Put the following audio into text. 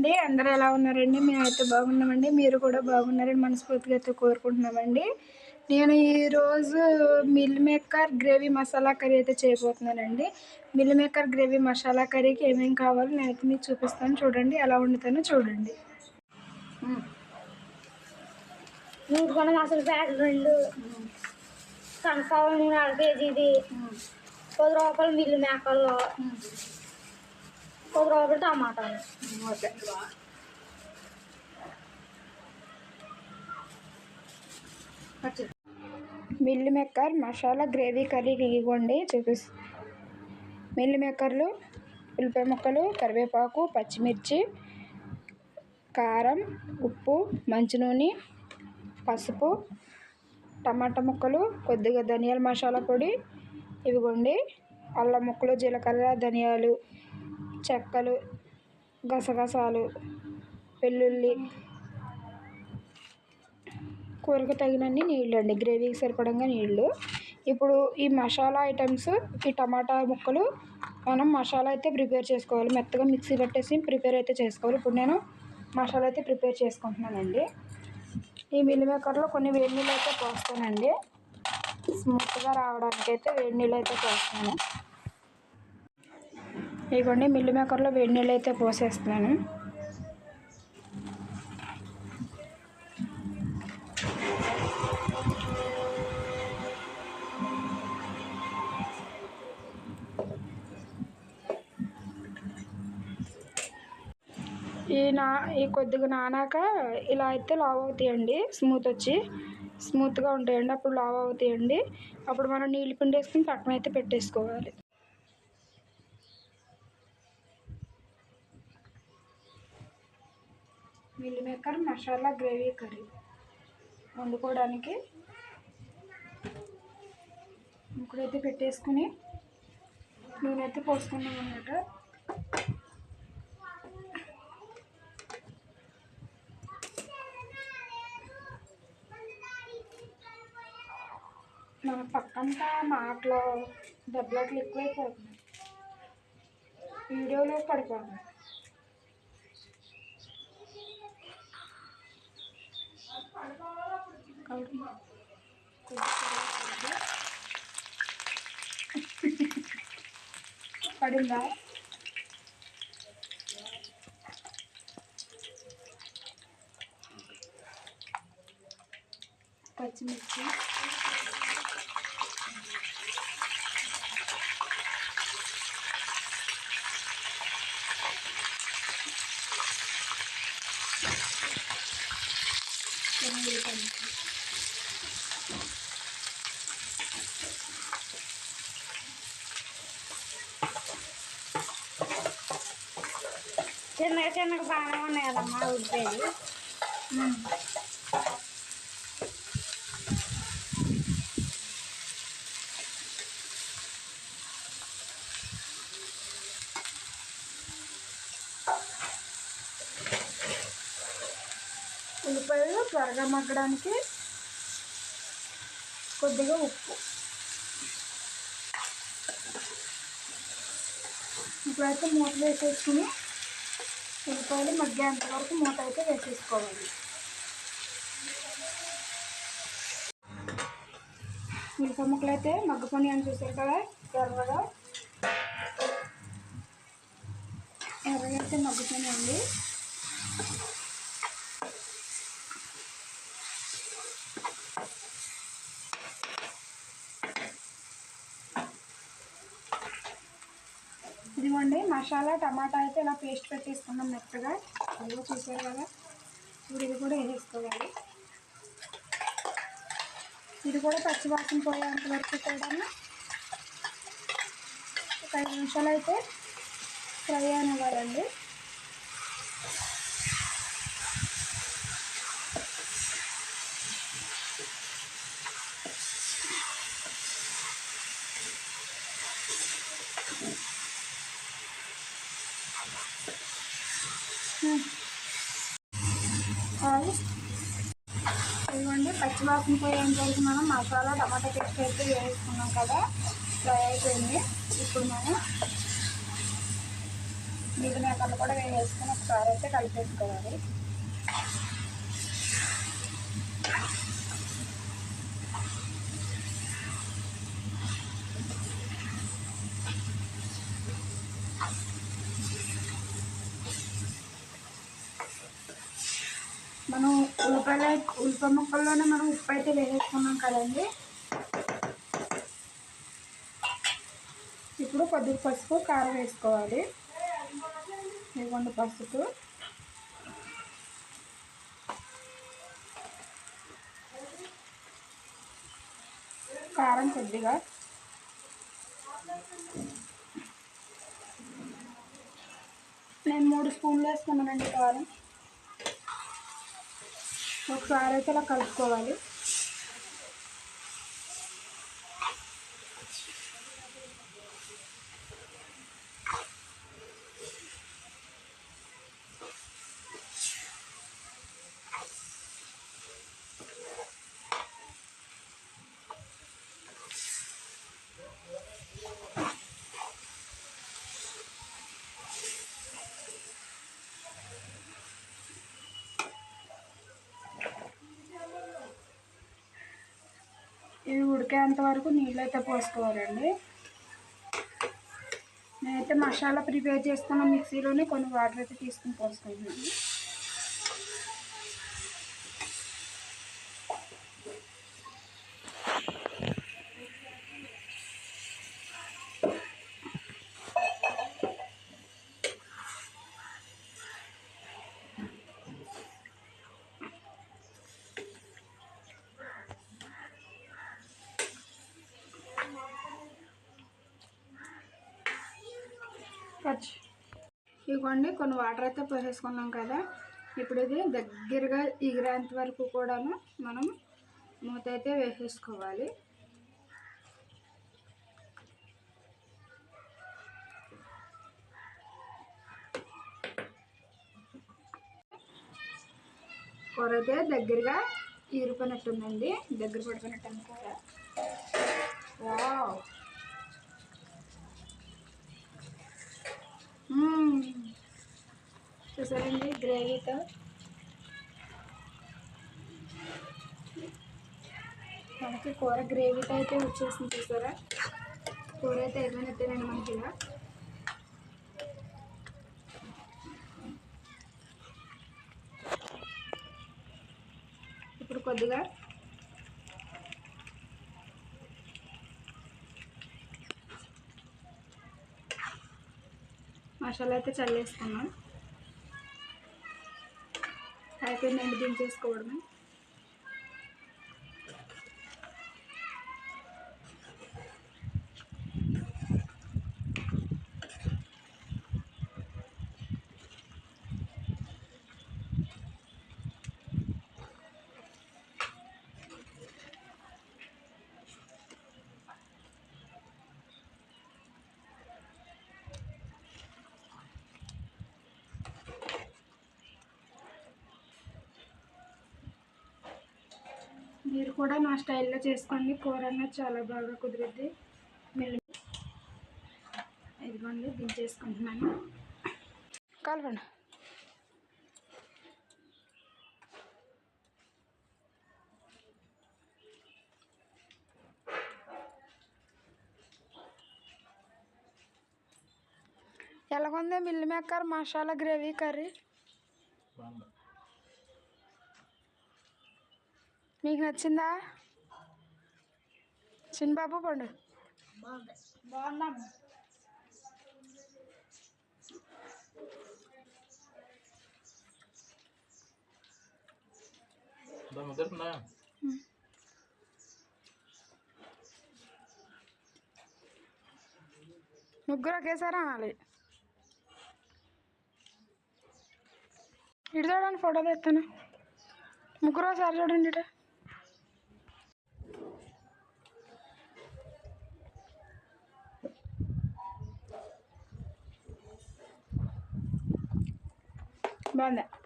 అండి అందరూ ఎలా ఉన్నారండి? మేమైతే బాగున్నామండి. మీరు కూడా బాగున్నారని మనస్ఫూర్తిగా అయితే కోరుకుంటున్నామండి. నేను ఈరోజు meal maker gravy masala curry అయితే చేయబోతున్నానండి. మిల్ మేకర్ గ్రేవీ మసాలా కర్రీకి ఏమేమి కావాలో నేనైతే మీకు చూపిస్తాను. చూడండి ఎలా వండుతానో చూడండి. మసాలా ప్యాకెట్ రెండు. సన్ఫ్లవర్ నూనె అర కేజీది పది రూపాయలు మిల్లు మేకల్లో పది రూపాయలు టమాటాలు okay. Meal maker masala gravy కర్రీకి ఇవ్వండి చూపిస్. మిల్ మేకర్లు ఉల్లిపాయ ముక్కలు కరివేపాకు పచ్చిమిర్చి కారం ఉప్పు మంచి నూనె పసుపు టమాటా ముక్కలు కొద్దిగా ధనియాల మసాలా పొడి ఇవిగోండి అల్లం ముక్కలు జీలకర్ర ధనియాలు. చెక్కలు గసగసాలు వెల్లుల్లి కూరకు తగినన్ని నీళ్ళు అండి గ్రేవీకి సరిపడంగా నీళ్ళు. ఇప్పుడు ఈ మసాలా ఐటమ్స్ ఈ టమాటా ముక్కలు మనం మసాలా అయితే ప్రిపేర్ చేసుకోవాలి. మెత్తగా మిక్సీ పట్టేసి ప్రిపేర్ అయితే చేసుకోవాలి. ఇప్పుడు నేను మసాలా అయితే ప్రిపేర్ చేసుకుంటున్నానండి. ఈ మిల్ మేకర్లో కొన్ని వేడి నీళ్ళు అయితే పోస్తానండి. స్మూత్గా రావడానికి అయితే వేడి నీళ్ళు అయితే పోస్తాను. ఇదిగోండి మిల్లు మేకర్లో వేడి నీళ్ళు అయితే పోసేస్తున్నాను. ఈ నా ఈ కొద్దిగా నానాక ఇలా అయితే లావ్ అవుతాయండి స్మూత్ వచ్చి స్మూత్గా ఉంటాయండి అప్పుడు లావ్ అవుతాయండి. అప్పుడు మనం నీళ్ళు పిండి వేసుకుని పక్కన అయితే పెట్టేసుకోవాలి. Meal maker masala gravy curry వండుకోవడానికి ఇప్పుడైతే పెట్టేసుకుని నూనె అయితే పోసుకున్నాం అన్నమాట మన పక్కంతా మాటలు దెబ్బలాట్లు ఎక్కువైపోతున్నాయి వీడియోలో పడిపోతున్నాయి Não. Pode mexer. Thank you. చిన్న చిన్నగా బాగానే ఉన్నాయి కదమ్మా ఉడిపోయి ఉల్లిపాయలు త్వరగా మగ్గడానికి కొద్దిగా ఉప్పు. ఇప్పుడైతే మూత వేసేసుకుని ఉల్లిపాయలు మగ్గేంత వరకు మూత అయితే వేసేసుకోవాలి. ఉల్లిపాయ ముక్కలు అయితే మగ్గుకొని అని చూసారు కదా ఎర్రగా ఎర్రగా అయితే మగ్గుతానండి అండి మసాలా టమాటా అయితే ఇలా పేస్ట్ పెట్టేసుకున్నాం మెత్తగా. అందులో చూసారు కదా? ఇప్పుడు ఇది కూడా వేసేసుకోవాలి ఇది కూడా పచ్చివాసన పోయేంత వరకు కూడా ఒక ఐదు నిమిషాలు అయితే ఫ్రై అనివ్వాలండి అది ఇదిగోండి పచ్చివాసన పోయేంత వరకు మనం? మసాలా టమాటా పేస్ట్ అయితే వేసుకున్నాం కదా ఫ్రై అయిపోయింది. ఇప్పుడు మనం మిల్ మేకలు కూడా వేసుకుని ఒకసారి అయితే కలిపేసుకోవాలి మనం ఉల్లిపాయలు ఉల్లిపాయ ముక్కల్లోనే మనం ఉప్పు అయితే వేసేసుకున్నాం కదండి. ఇప్పుడు కొద్దిగా పసుపు కారం వేసుకోవాలి. ఇవ్వండి పసుపు. కారం కొద్దిగా. నేను మూడు స్పూన్లు వేసుకున్నానండి కారం. ఒకసారి అయితే ఇలా కలుపుకోవాలి. ఉడికేంత వరకు నీళ్ళు అయితే పోసుకోవాలండి. నేనైతే మసాలా ప్రిపేర్ చేసుకున్న మిక్సీలోనే కొన్ని వాటర్ అయితే తీసుకుని పోసుకుంటున్నాను. పచ్చి ఇదిగోండి కొన్ని వాటర్ అయితే పోసేసుకున్నాం కదా. ఇప్పుడు ఇది దగ్గరగా ఎగిరేంత వరకు కూడాను మనం మూత అయితే వేసేసుకోవాలి. కూర అయితే దగ్గరగా ఈరిపోయినట్టుందండి దగ్గర పడిపోయినట్టు కూర వావ్. చూసారండి గ్రేవీతో మనకి కూర గ్రేవీతో అయితే వచ్చేసింది చూసారా? కూర అయితే అయిపోయినట్టేనండి మనకి ఇలా. ఇప్పుడు కొద్దిగా మసాలా అయితే చల్లేసుకున్నాం. అయిపోయిందండి దించేసుకోవడమే మీరు కూడా నా స్టైల్లో చేసుకోండి. కూర అనేది చాలా బాగా కుదిరిద్ది. మీరు ఇదిగోండి దించేసుకుంటున్నాను. కలవండి ఎలాగుంది? Meal maker masala gravy curry. మీకు నచ్చిందా? చిన్నబాబు పండు. ముగ్గురు ఒకేసారి అనాలి? ఇటు చూడండి ఫోటో తెస్తాను. ముగ్గురు ఒకసారి చూడండి ఇటు. on that.